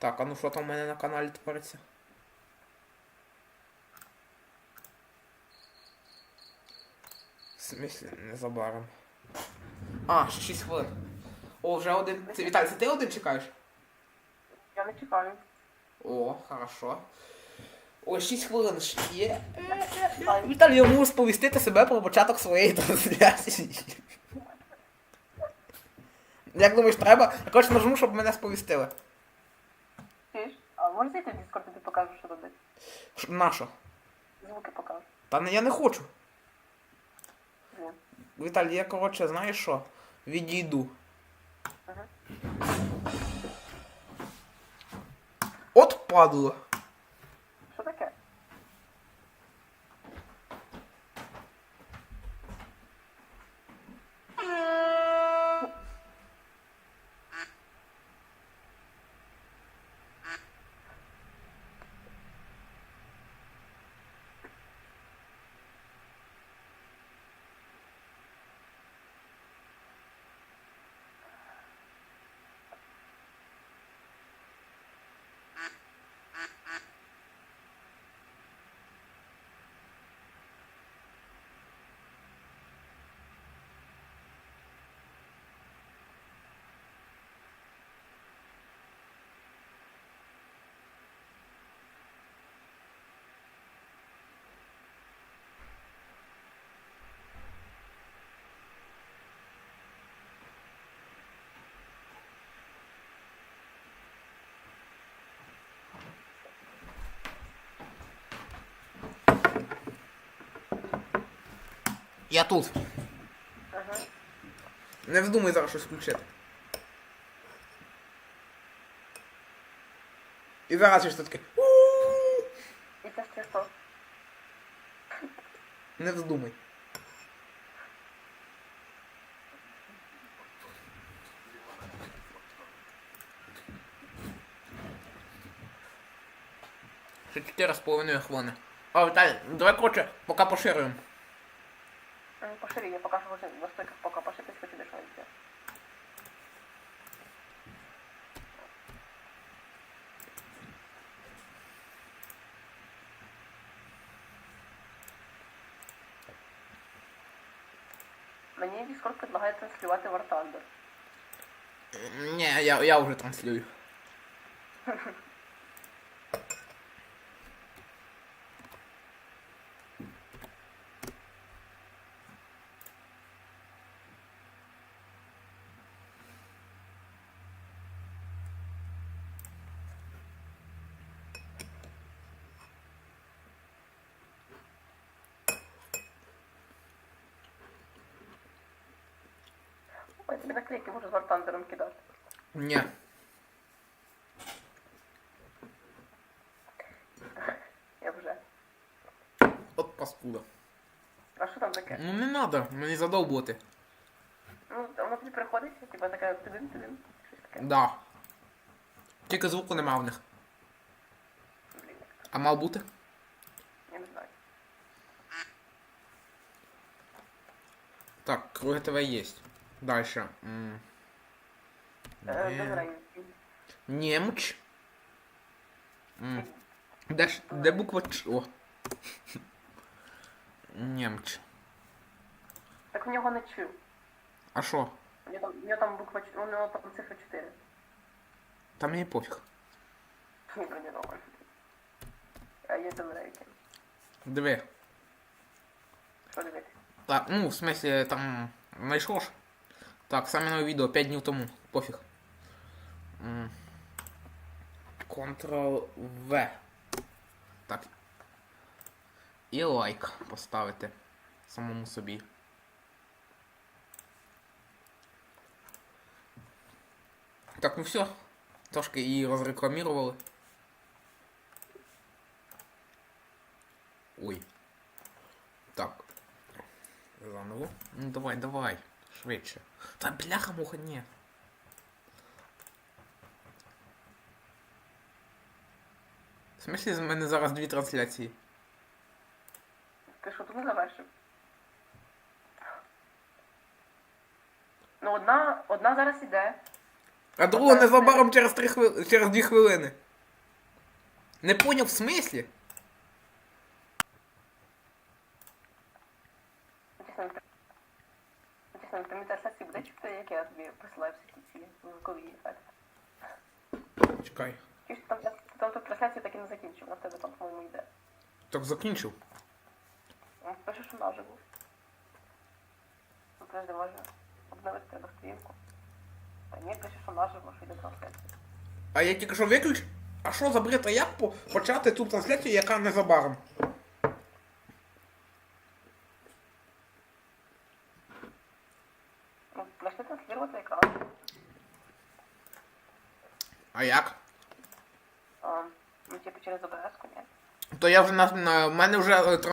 Так, а ну що там у мене на каналі твориться? В смислі, незабаром. А, ще 6 хвилин. О, вже один. Це Віталій, це ти один чекаєш? Я не чекаю. О, хорошо. Ой, 6 хвилин ще є. Віталій, я можу сповістити себе про початок своєї трансляції. Як думаєш, треба? Я коротше нажму, щоб мене сповістили. Можеш зайти в Discord, тобі покажу, що робити? Ш- На що? Звуки покажу. Та не я не хочу. Ні. Віталій, я коротше, знаєш що? Відійду. От падло. Що таке? Я тут. Ага. Не вздумай зараз щось включити. І зараз щось таке. І це ще що? Не вздумай. Ще 4,5 хвилини. А, Віталій, давай коротше, поки поширюємо. М, Пошири, я покажу вже в настройках пока поширить, хоч іде що Мені Discord предлагає транслювати War Thunder. Ні, я, я вже транслюю. Ой, тобі наклейки можу з Thunder кидати. Ні. Я вже. От паскуда. А що там таке? Ну не надо, мені задовбувати. Ну, воно тобі приходить, типа така тидин тидин щось таке. Да. Тільки звуку нема в них. Блін, А мав бути? я не знаю. Так, круги ТВ есть. Дальше. М. Е, Ні. Добре, Немч. М. Де, ж- де буква Ч? О. Немч. так в нього не чую. А що? У нього там, у нього там буква чотири, у нього там цифра 4. Та мені пофіг. Ні, мені нормально. А є домрейки. Диви. Що дивитися? Так, ну, в смысле, там знайшов ж. Так, саме нове відео 5 днів тому. Пофіг. Ctrl-V. Так. І лайк поставити. Самому собі. Так, ну все. Трошки її розрекламірували. Ой. Так. Заново. Ну давай, давай. Швидше. Та бляха муха, ні. В смысле, з мене зараз дві трансляції. Ти що тут не завершив? Ну, одна, одна зараз іде. А друга незабаром через три хвили... через дві хвилини. Не поняв в смислі? Натисни на Натисни на трансляції буде чути, як я тобі присилаю всі ці звукові ефекти. Чекай. Чи ж там, там тут трансляцію так і не закінчив, на тебе там, по-моєму, йде. Так закінчив. Ну, Пишеш що наживо. Ну, подожди, може обновити треба стрімку. Та ні, пишеш що наживо, що йде трансляція. А я тільки що виключ. А що за бред? А як по- почати ту трансляцію, яка незабаром? Начни транслировать екран. А як? А, ну, типу через ОБС, ні? То я вже на, на мене вже е,